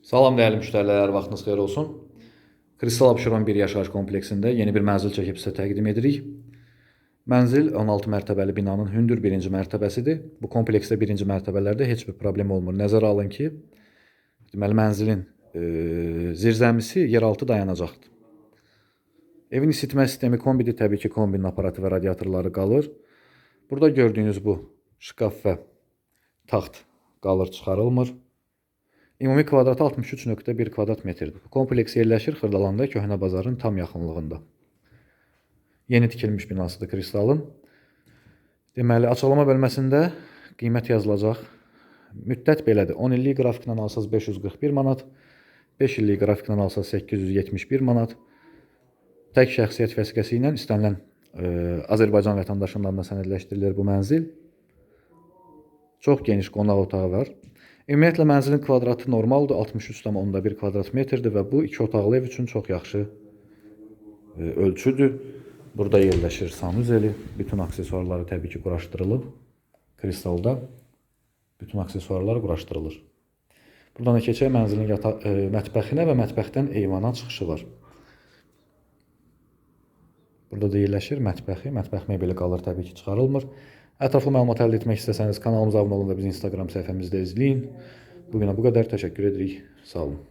Salam dəyərli müştərilər, vaxtınız xeyir olsun. Kristal Abşeron 1 yaşayış kompleksində yeni bir mənzil çəkib sizə təqdim edirik. Mənzil 16 mərtəbəli binanın hündür birinci mərtəbəsidir. Bu kompleksdə birinci mərtəbələrdə heç bir problem olmur. Nəzərə alın ki, deməli mənzilin e, zirzəmisi yeraltı dayanacaqdır. Evin isitmə sistemi kombidir. Təbii ki, kombinin aparatı və radiatorları qalır. Burada gördüyünüz bu şkaf və taxt qalır, çıxarılmır. Ümumi kvadratı 63.1 kvadrat metrdir. Kompleks yerləşir Xırdalanda Köhnə bazarın tam yaxınlığında. Yeni tikilmiş binasıdır Kristalın. Deməli, açıqlama bölməsində qiymət yazılacaq. Müddət belədir. 10 illik qrafiklə alsaz 541 manat, 5 illik qrafiklə alsaz 871 manat. Tək şəxsiyyət vəsiqəsi ilə istənilən e, Azərbaycan vətəndaşından da sənədləşdirilir bu mənzil. Çox geniş qonaq otağı var. Ümumiyyətlə mənzilin kvadratı normaldır, 63,1 kvadrat metrdir və bu iki otaqlı ev üçün çox yaxşı e, ölçüdür. Burada yerləşir sanuzeli, bütün aksesuarları təbii ki quraşdırılıb. Kristalda bütün aksesuarlar quraşdırılır. Buradan da keçək mənzilin yata e, mətbəxinə və mətbəxdən eyvana çıxışı var. Burada da yerləşir mətbəxi. Mətbəx mebeli qalır, təbii ki, çıxarılmır. Ətraflı məlumat əldə etmək istəsəniz kanalımıza abunə olun və bizi Instagram səhifəmizdə izləyin. Bu günə bu qədər. Təşəkkür edirik. Sağ olun.